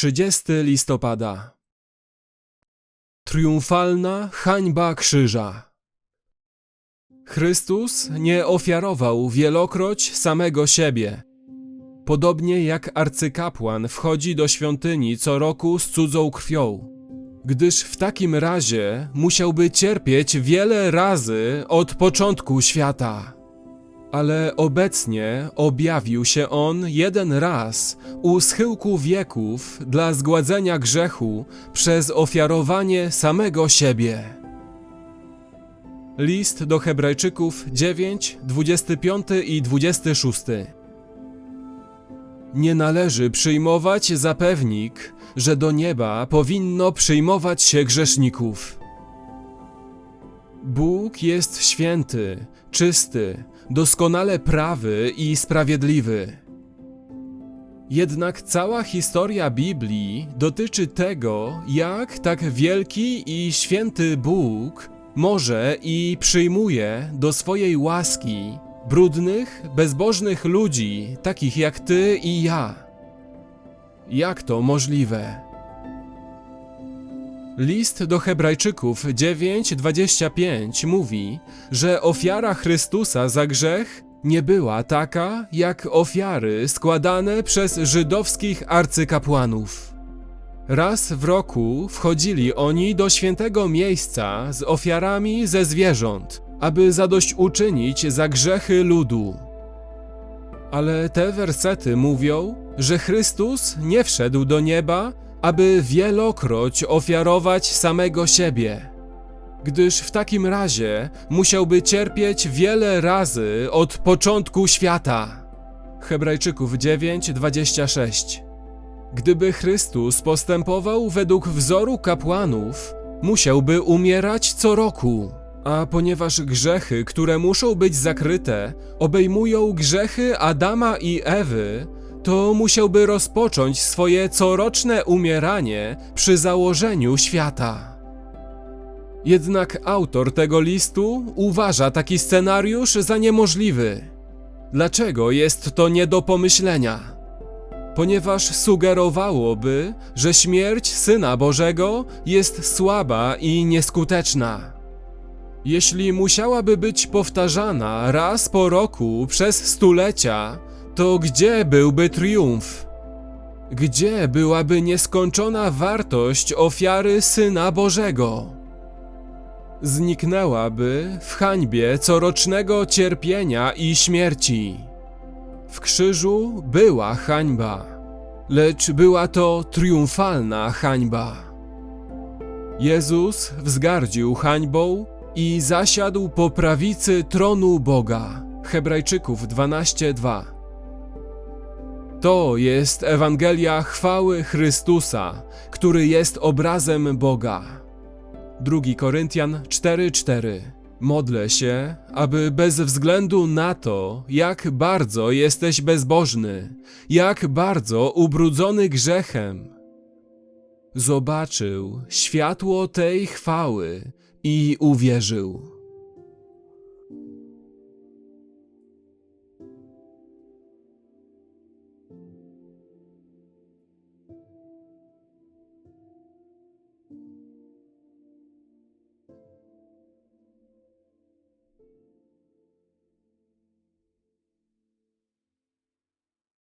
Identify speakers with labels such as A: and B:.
A: 30 listopada. Triumfalna hańba krzyża. Chrystus nie ofiarował wielokroć samego siebie. Podobnie jak arcykapłan wchodzi do świątyni co roku z cudzą krwią, gdyż w takim razie musiałby cierpieć wiele razy od początku świata. Ale obecnie objawił się on jeden raz u schyłku wieków dla zgładzenia grzechu przez ofiarowanie samego siebie. List do Hebrajczyków 9, 25 i 26. Nie należy przyjmować za pewnik, że do nieba powinno przyjmować się grzeszników. Bóg jest święty, czysty, doskonale prawy i sprawiedliwy. Jednak cała historia Biblii dotyczy tego, jak tak wielki i święty Bóg może i przyjmuje do swojej łaski brudnych, bezbożnych ludzi, takich jak ty i ja. Jak to możliwe? List do Hebrajczyków 9:25 mówi, że ofiara Chrystusa za grzech nie była taka jak ofiary składane przez żydowskich arcykapłanów. Raz w roku wchodzili oni do świętego miejsca z ofiarami ze zwierząt, aby zadośćuczynić za grzechy ludu. Ale te wersety mówią, że Chrystus nie wszedł do nieba, aby wielokroć ofiarować samego siebie, gdyż w takim razie musiałby cierpieć wiele razy od początku świata. Hebrajczyków 9:26. Gdyby Chrystus postępował według wzoru kapłanów, musiałby umierać co roku. A ponieważ grzechy, które muszą być zakryte, obejmują grzechy Adama i Ewy, to musiałby rozpocząć swoje coroczne umieranie przy założeniu świata. Jednak autor tego listu uważa taki scenariusz za niemożliwy. Dlaczego jest to nie do pomyślenia? Ponieważ sugerowałoby, że śmierć Syna Bożego jest słaba i nieskuteczna. Jeśli musiałaby być powtarzana raz po roku przez stulecia, to gdzie byłby triumf? Gdzie byłaby nieskończona wartość ofiary Syna Bożego? Zniknęłaby w hańbie corocznego cierpienia i śmierci. W krzyżu była hańba, lecz była to triumfalna hańba. Jezus wzgardził hańbą i zasiadł po prawicy tronu Boga. Hebrajczyków 12:2 to jest Ewangelia chwały Chrystusa, który jest obrazem Boga. 2 Koryntian 4:4 Modlę się, aby bez względu na to, jak bardzo jesteś bezbożny, jak bardzo ubrudzony grzechem, zobaczył światło tej chwały i uwierzył.